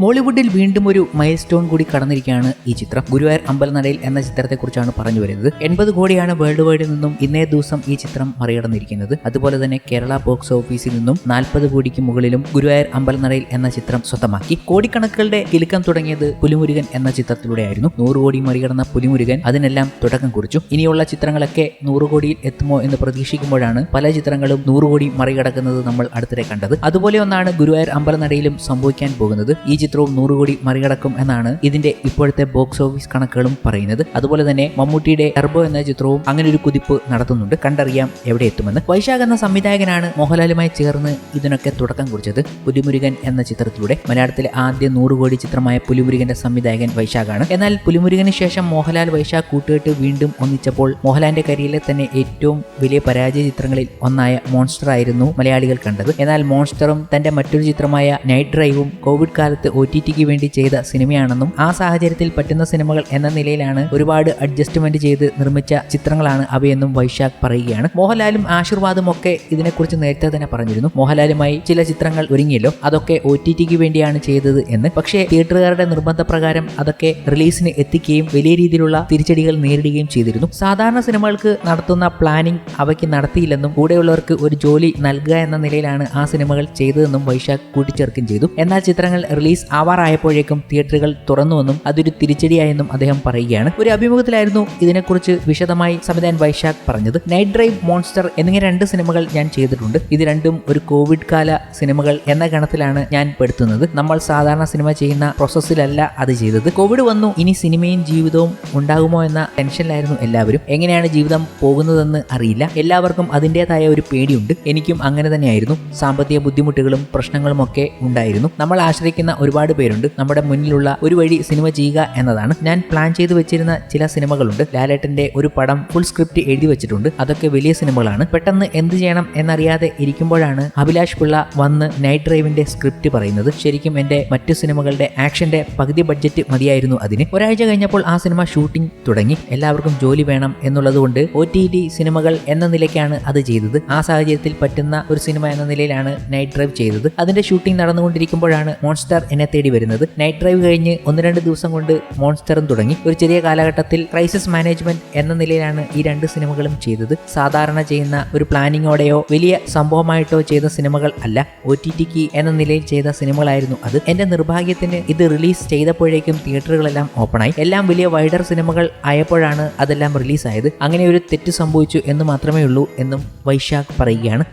മോളിവുഡിൽ വീണ്ടും ഒരു mile stone കൂടി കടന്നിരിക്കുകയാണ് ഈ ചിത്രം. ഗുരുവായൂർ അമ്പലനടയിൽ എന്ന ചിത്രത്തെക്കുറിച്ചാണ് പറഞ്ഞു വരുന്നത്. എൺപത് കോടിയാണ് വേൾഡ് വൈഡിൽ നിന്നും ഇന്നേ ദിവസം ഈ ചിത്രം മറികടന്നിരിക്കുന്നത്. അതുപോലെ തന്നെ കേരള ബോക്സ് ഓഫീസിൽ നിന്നും നാൽപ്പത് കോടിക്ക് മുകളിലും ഗുരുവായൂർ അമ്പലനടയിൽ എന്ന ചിത്രം സ്വന്തമാക്കി. കോടിക്കണക്കുകളുടെ കിലുക്കം തുടങ്ങിയത് പുലിമുരുകൻ എന്ന ചിത്രത്തിലൂടെയായിരുന്നു. നൂറ് കോടി മറികടന്ന പുലിമുരുകൻ അതിനെല്ലാം തുടക്കം കുറിച്ചു. ഇനിയുള്ള ചിത്രങ്ങളൊക്കെ നൂറ് കോടിയിൽ എത്തുമോ എന്ന് പ്രതീക്ഷിക്കുമ്പോഴാണ് പല ചിത്രങ്ങളും നൂറ് കോടി മറികടക്കുന്നത് നമ്മൾ അടുത്തിടെ കണ്ടത്. അതുപോലെ ഒന്നാണ് ഗുരുവായൂർ അമ്പലനടയിലും സംഭവിക്കാൻ പോകുന്നത്. ഈ ചിത്രവും നൂറ് കോടി മറികടക്കും എന്നാണ് ഇതിന്റെ ഇപ്പോഴത്തെ ബോക്സ് ഓഫീസ് കണക്കുകളും പറയുന്നത്. അതുപോലെ തന്നെ മമ്മൂട്ടിയുടെ ടർബോ എന്ന ചിത്രവും അങ്ങനെ ഒരു കുതിപ്പ് നടത്തുന്നുണ്ട്. കണ്ടറിയാം എവിടെ എത്തുമെന്ന്. വൈശാഖ് എന്ന സംവിധായകനാണ് മോഹൻലാലുമായി ചേർന്ന് ഇതിനൊക്കെ തുടക്കം കുറിച്ചത് പുലിമുരുകൻ എന്ന ചിത്രത്തിലൂടെ. മലയാളത്തിലെ ആദ്യ നൂറ് കോടി ചിത്രമായ പുലിമുരുകന്റെ സംവിധായകൻ വൈശാഖാണ്. എന്നാൽ പുലിമുരുകന് ശേഷം മോഹൻലാൽ വൈശാഖ് കൂട്ടുകെട്ട് വീണ്ടും ഒന്നിച്ചപ്പോൾ മോഹൻലാലിന്റെ കരിയറിലെ തന്നെ ഏറ്റവും വലിയ പരാജയ ചിത്രങ്ങളിൽ ഒന്നായ മോൺസ്റ്റർ ആയിരുന്നു മലയാളികൾ കണ്ടത്. എന്നാൽ മോൺസ്റ്ററും തന്റെ മറ്റൊരു ചിത്രമായ നൈറ്റ് ഡ്രൈവും കോവിഡ് കാലത്ത് ഒ ടി ടിക്ക് വേണ്ടി ചെയ്ത സിനിമയാണെന്നും ആ സാഹചര്യത്തിൽ പറ്റുന്ന സിനിമകൾ എന്ന നിലയിലാണ് ഒരുപാട് അഡ്ജസ്റ്റ്മെന്റ് ചെയ്ത് നിർമ്മിച്ച ചിത്രങ്ങളാണ് അവയെന്നും വൈശാഖ് പറയുകയാണ്. മോഹൻലാലും ആശീർവാദും ഒക്കെ ഇതിനെക്കുറിച്ച് നേരത്തെ തന്നെ പറഞ്ഞിരുന്നു. മോഹൻലാലുമായി ചില ചിത്രങ്ങൾ ഒരുങ്ങിയല്ലോ അതൊക്കെ ഒ ടി ടിക്ക് വേണ്ടിയാണ് ചെയ്തത് എന്ന്. പക്ഷേ തിയേറ്ററുകാരുടെ നിർബന്ധപ്രകാരം അതൊക്കെ റിലീസിന് എത്തിക്കുകയും വലിയ രീതിയിലുള്ള തിരിച്ചടികൾ നേരിടുകയും ചെയ്തിരുന്നു. സാധാരണ സിനിമകൾക്ക് നടത്തുന്ന പ്ലാനിംഗ് അവയ്ക്ക് നടത്തിയില്ലെന്നും കൂടെയുള്ളവർക്ക് ഒരു ജോലി നൽകുക എന്ന നിലയിലാണ് ആ സിനിമകൾ ചെയ്തതെന്നും വൈശാഖ് കൂട്ടിച്ചേർക്കുകയും ചെയ്തു. എന്നാൽ ചിത്രങ്ങൾ റിലീസ് ആവാറായപ്പോഴേക്കും തിയേറ്ററുകൾ തുറന്നുവെന്നും അതൊരു തിരിച്ചടിയായെന്നും അദ്ദേഹം പറയുകയാണ്. ഒരു അഭിമുഖത്തിലായിരുന്നു ഇതിനെക്കുറിച്ച് വിശദമായി സംവിധാൻ വൈശാഖ് പറഞ്ഞത്. നൈറ്റ് ഡ്രൈവ് മോൺസ്റ്റർ എന്നിങ്ങനെ രണ്ട് സിനിമകൾ ഞാൻ ചെയ്തിട്ടുണ്ട്. ഇത് രണ്ടും ഒരു കോവിഡ് കാല സിനിമകൾ എന്ന ഗണത്തിലാണ് ഞാൻ പെടുത്തുന്നത്. നമ്മൾ സാധാരണ സിനിമ ചെയ്യുന്ന പ്രോസസ്സിലല്ല അത് ചെയ്തത്. കോവിഡ് വന്നു ഇനി സിനിമയും ജീവിതവും ഉണ്ടാകുമോ എന്ന ടെൻഷനിലായിരുന്നു എല്ലാവരും. എങ്ങനെയാണ് ജീവിതം പോകുന്നതെന്ന് അറിയില്ല. എല്ലാവർക്കും അതിന്റെതായ ഒരു പേടിയുണ്ട്. എനിക്കും അങ്ങനെ തന്നെയായിരുന്നു. സാമ്പത്തിക ബുദ്ധിമുട്ടുകളും പ്രശ്നങ്ങളും ഒക്കെ ഉണ്ടായിരുന്നു. നമ്മൾ ആശ്രയിക്കുന്ന ഒരുപാട് പേരുണ്ട്. നമ്മുടെ മുന്നിലുള്ള ഒരു വഴി സിനിമ ചെയ്യുക എന്നതാണ്. ഞാൻ പ്ലാൻ ചെയ്തു വെച്ചിരുന്ന ചില സിനിമകളുണ്ട്. ലാലേട്ടന്റെ ഒരു പടം ഫുൾ സ്ക്രിപ്റ്റ് എഴുതി വെച്ചിട്ടുണ്ട്. അതൊക്കെ വലിയ സിനിമകളാണ്. പെട്ടെന്ന് എന്ത് ചെയ്യണം എന്നറിയാതെ ഇരിക്കുമ്പോഴാണ് അഭിലാഷ് പിള്ള വന്ന് നൈറ്റ് ഡ്രൈവിന്റെ സ്ക്രിപ്റ്റ് പറയുന്നത്. ശരിക്കും എന്റെ മറ്റു സിനിമകളുടെ ആക്ഷന്റെ പകുതി ബഡ്ജറ്റ് മതിയായിരുന്നു അതിന്. ഒരാഴ്ച കഴിഞ്ഞപ്പോൾ ആ സിനിമ ഷൂട്ടിംഗ് തുടങ്ങി. എല്ലാവർക്കും ജോലി വേണം എന്നുള്ളതുകൊണ്ട് ഒ ടി സിനിമകൾ എന്ന നിലയ്ക്കാണ് അത് ചെയ്തത്. ആ സാഹചര്യത്തിൽ പറ്റുന്ന ഒരു സിനിമ എന്ന നിലയിലാണ് നൈറ്റ് ഡ്രൈവ് ചെയ്തത്. അതിന്റെ ഷൂട്ടിംഗ് നടന്നുകൊണ്ടിരിക്കുമ്പോഴാണ് മോൺസ്റ്റർ എന്നെ തേടി വരുന്നത്. നൈറ്റ് ഡ്രൈവ് കഴിഞ്ഞ് ഒന്ന് രണ്ട് ദിവസം കൊണ്ട് മോൺസ്റ്ററും തുടങ്ങി. ഒരു ചെറിയ കാലഘട്ടത്തിൽ ക്രൈസിസ് മാനേജ്മെന്റ് എന്ന നിലയിലാണ് ഈ രണ്ട് സിനിമകളും ചെയ്തത്. സാധാരണ ചെയ്യുന്ന ഒരു പ്ലാനിങ്ങോടെയോ വലിയ സംഭവമായിട്ടോ ചെയ്ത സിനിമകൾ അല്ല. ഒ ടി ടിക്ക് എന്ന നിലയിൽ ചെയ്ത സിനിമകളായിരുന്നു അത്. എന്റെ നിർഭാഗ്യത്തിന് ഇത് റിലീസ് ചെയ്തപ്പോഴേക്കും തിയേറ്ററുകളെല്ലാം ഓപ്പണായി എല്ലാം വലിയ വൈഡർ സിനിമകൾ ആയപ്പോഴാണ് അതെല്ലാം റിലീസായത് അങ്ങനെ ഒരു തെറ്റ് സംഭവിച്ചു എന്ന് മാത്രമേ ഉള്ളൂ എന്നും വൈശാഖ് പറയുകയാണ്.